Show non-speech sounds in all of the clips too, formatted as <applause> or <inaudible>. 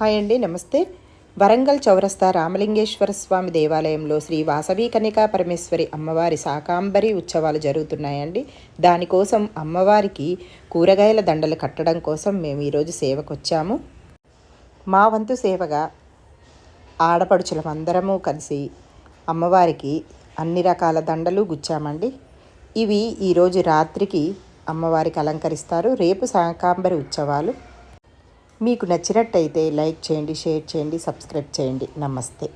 Hi అండి నమస్తే. వరంగల్ చౌరస్తా రామలింగేశ్వర స్వామి దేవాలయంలో శ్రీ వాసవి కనికా పరమేశ్వరి అమ్మవారి శాకాంబరి ఉత్సవాలు జరుగుతున్నాయండి. దానికోసం అమ్మవారికి కూరగాయల దండలు కట్టడం కోసం మేము ఈరోజు సేవకు వచ్చాము మా వంతు సేవగా ఆడపడుచులమందరము కలిసి అమ్మవారికి అన్ని రకాల దండలు గుచ్చామండి. ఇవి ఈరోజు రాత్రికి అమ్మవారికి అలంకరిస్తారు. రేపు శాకాంబరి ఉత్సవాలు. మీకు నచ్చినట్టయితే లైక్ చేయండి షేర్ చేయండి సబ్స్క్రైబ్ చేయండి. నమస్తే.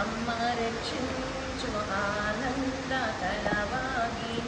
అమ్మ రక్షించు ఆనంద కలవాగిని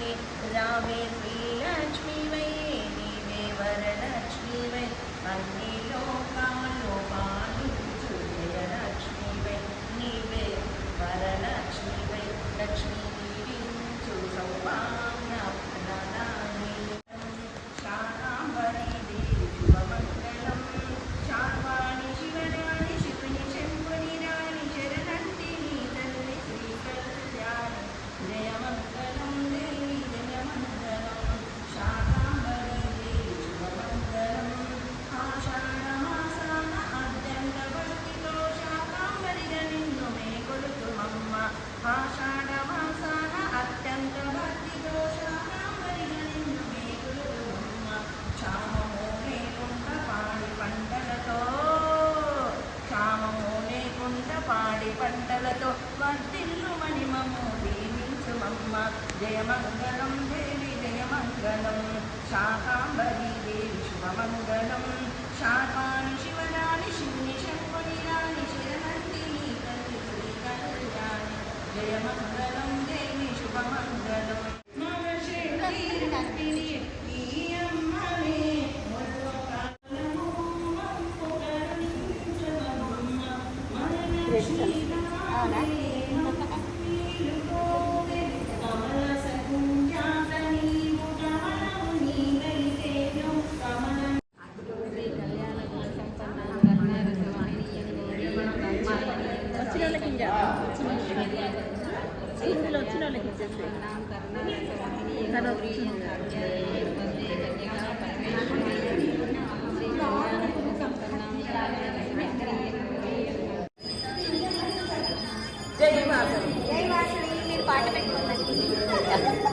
పంటలతో వర్ధిల్లు మణిమము దీవించుమమ్మ. జయమంగళం దేవి జయమంగళం. శాకాంబరి దేవి శుభమంగళం. శాకా మన లక్ష్మీనాథే వచ్చిన వాళ్ళకి ఇయ్య. వచ్చిన వాళ్ళకి ఇచ్చేస్తాయి Yeah. <laughs>